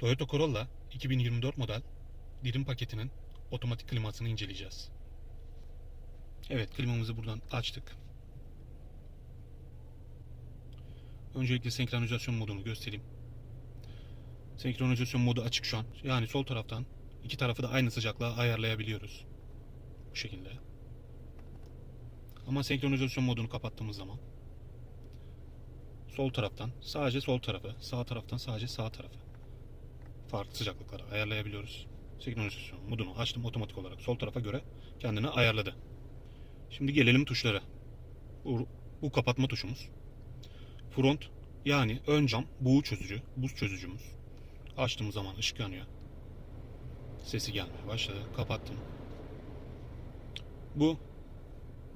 Toyota Corolla 2024 model dirim paketinin otomatik klimasını inceleyeceğiz. Evet klimamızı buradan açtık. Öncelikle senkronizasyon modunu göstereyim. Senkronizasyon modu açık şu an. Yani sol taraftan iki tarafı da aynı sıcaklığa ayarlayabiliyoruz. Bu şekilde. Ama senkronizasyon modunu kapattığımız zaman sol taraftan sadece sol tarafı, sağ taraftan sadece sağ tarafı farklı sıcaklıklara ayarlayabiliyoruz. Senkronizasyon modunu açtım otomatik olarak sol tarafa göre kendini ayarladı. Şimdi gelelim tuşlara. Bu, bu kapatma tuşumuz. Front yani ön cam buğu çözücü, buz çözücümüz. Açtığımız zaman ışık yanıyor. Sesi gelmeye başladı. Kapattım. Bu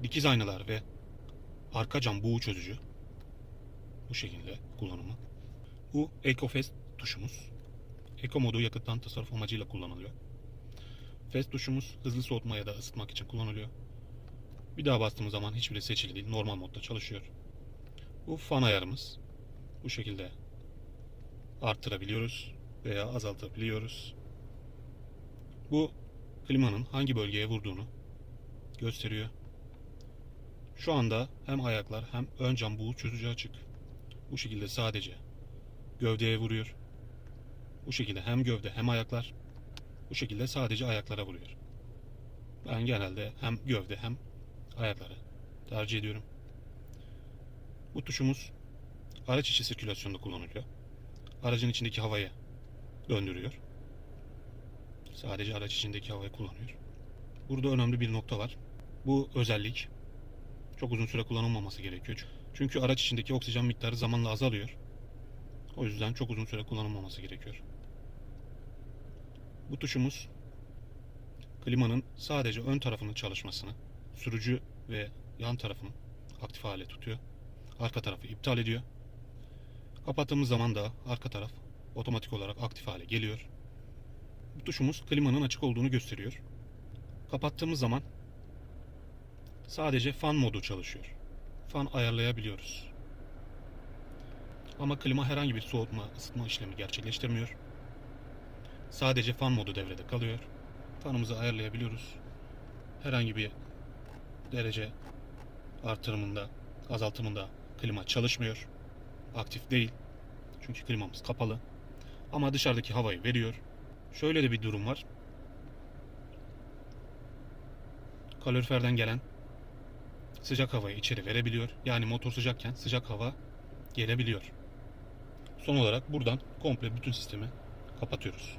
dikiz aynalar ve arka cam buğu çözücü. Bu şekilde kullanımı. Bu EcoFest tuşumuz. Eco modu yakıttan tasarruf amacıyla kullanılıyor. Fast tuşumuz hızlı soğutma ya da ısıtmak için kullanılıyor. Bir daha bastığımız zaman hiçbiri seçili değil. Normal modda çalışıyor. Bu fan ayarımız. Bu şekilde arttırabiliyoruz veya azaltabiliyoruz. Bu klimanın hangi bölgeye vurduğunu gösteriyor. Şu anda hem ayaklar hem ön cam buğu çözücü açık. Bu şekilde sadece gövdeye vuruyor. Bu şekilde hem gövde hem ayaklar. Bu şekilde sadece ayaklara vuruyor. Ben genelde hem gövde hem ayakları tercih ediyorum. Bu tuşumuz araç içi sirkülasyonda kullanılıyor. Aracın içindeki havayı döndürüyor. Sadece araç içindeki havayı kullanıyor. Burada önemli bir nokta var. Bu özellik çok uzun süre kullanılmaması gerekiyor. Çünkü araç içindeki oksijen miktarı zamanla azalıyor. O yüzden çok uzun süre kullanılmaması gerekiyor. Bu tuşumuz klimanın sadece ön tarafının çalışmasını, sürücü ve yan tarafını aktif hale tutuyor. Arka tarafı iptal ediyor. Kapattığımız zaman da arka taraf otomatik olarak aktif hale geliyor. Bu tuşumuz klimanın açık olduğunu gösteriyor. Kapattığımız zaman sadece fan modu çalışıyor. Fan ayarlayabiliyoruz. Ama klima herhangi bir soğutma, ısıtma işlemi gerçekleştirmiyor. Sadece fan modu devrede kalıyor. Fanımızı ayarlayabiliyoruz. Herhangi bir derece artırımında, azaltımında klima çalışmıyor. Aktif değil. Çünkü klimamız kapalı. Ama dışarıdaki havayı veriyor. Şöyle de bir durum var. Kaloriferden gelen sıcak havayı içeri verebiliyor. Yani motor sıcakken sıcak hava gelebiliyor. Son olarak buradan komple bütün sistemi kapatıyoruz.